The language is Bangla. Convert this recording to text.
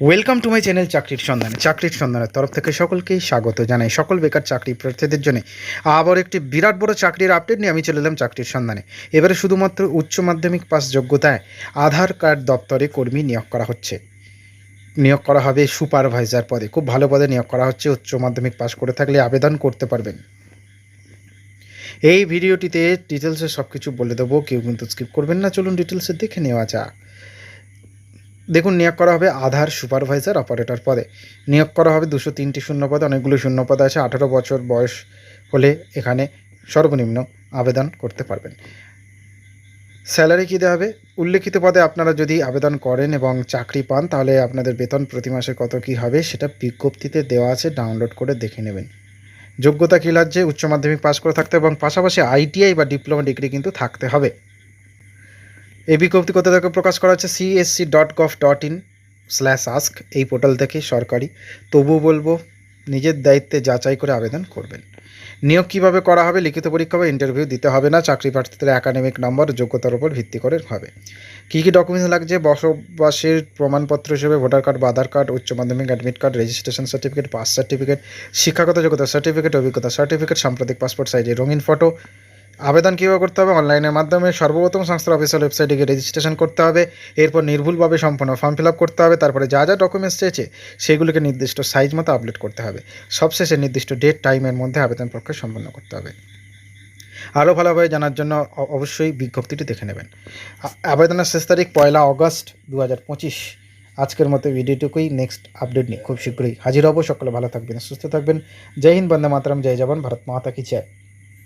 ওয়েলকাম টু মাই চ্যানেল চাকরির সন্ধানে চাকরির সন্ধানের তরফ থেকে সকলকেই স্বাগত জানাই। সকল বেকার চাকরি প্রার্থীদের জন্য আবার একটি বিরাট বড় চাকরির আপডেট নিয়ে আমি চলে এলাম চাকরির সন্ধানে এবারে শুধুমাত্র উচ্চ মাধ্যমিক পাস যোগ্যতায় আধার কার্ড দপ্তরে কর্মী নিয়োগ করা হচ্ছে। নিয়োগ করা হবে সুপারভাইজার পদে। খুব ভালো পদে নিয়োগ করা হচ্ছে। উচ্চ মাধ্যমিক পাস করে থাকলে আবেদন করতে পারবেন। এই ভিডিওটিতে ডিটেলসে সব কিছু বলে দেবো। কেউ কিন্তু স্কিপ করবেন না। চলুন ডিটেলসে দেখে নেওয়া যাক। দেখুন, নিয়োগ করা হবে আধার সুপারভাইজার অপারেটর পদে। নিয়োগ করা হবে দুশো তিনটি শূন্য পদে, অনেকগুলো শূন্য পদ আছে। আঠারো বছর বয়স হলে এখানে সর্বনিম্ন আবেদন করতে পারবেন। স্যালারি কী দেওয়া হবে? উল্লেখিত পদে আপনারা যদি আবেদন করেন এবং চাকরি পান, তাহলে আপনাদের বেতন প্রতি মাসে কত কী হবে সেটা বিজ্ঞপ্তিতে দেওয়া আছে, ডাউনলোড করে দেখে নেবেন। যোগ্যতা কী লাগছে উচ্চ মাধ্যমিক পাস করে থাকতে এবং পাশাপাশি আইটিআই বা ডিপ্লোমা ডিগ্রি কিন্তু থাকতে হবে। এই বিজ্ঞপ্তি কোথা থেকে প্রকাশ করা হচ্ছে CSC dot gov dot in slash ask এই পোর্টাল থেকে সরকারি। তবুও বলব, নিজের দায়িত্বে যাচাই করে আবেদন করবেন। নিয়োগ কীভাবে করা হবে, লিখিত পরীক্ষা বা ইন্টারভিউ দিতে হবে না, চাকরি প্রার্থীদের একাডেমিক নম্বর যোগ্যতার উপর ভিত্তি করে হবে। কী কী ডকুমেন্টস লাগছে, বসবাসের প্রমাণপত্র হিসেবে ভোটার কার্ড বা আধার কার্ড উচ্চ মাধ্যমিক admit card registration certificate pass certificate শিক্ষাগত যোগ্যতা সার্টিফিকেট অভিজ্ঞতা সার্টিফিকেট সাম্প্রতিক পাসপোর্ট সাইজে রঙিন ফটো আবেদন কীভাবে করতে হবে? অনলাইনের মাধ্যমে সর্বপ্রথম সংস্থার অফিসিয়াল ওয়েবসাইটে গিয়ে রেজিস্ট্রেশন করতে হবে। এরপর নির্ভুলভাবে সম্পূর্ণ ফর্ম ফিল আপ করতে হবে। তারপরে যা যা ডকুমেন্টস চেয়েছে, সেগুলোকে নির্দিষ্ট সাইজ মতো আপলোড করতে হবে। সবশেষে নির্দিষ্ট ডেট টাইমের মধ্যে আবেদন প্রক্রিয়া সম্পন্ন করতে হবে। আরও ভালোভাবে জানার জন্য অবশ্যই বিজ্ঞপ্তিটি দেখে নেবেন। আবেদনের শেষ তারিখ পয়লা অগস্ট দু হাজার পঁচিশ। আজকের মতো ভিডিওটুকুই নেক্সট আপডেট নিয়ে খুব শীঘ্রই হাজির হব। সকলে ভালো থাকবেন, সুস্থ থাকবেন। জয় হিন্দ, বন্দে মাতরম, জয় জবান, ভারত মাতা কি জয়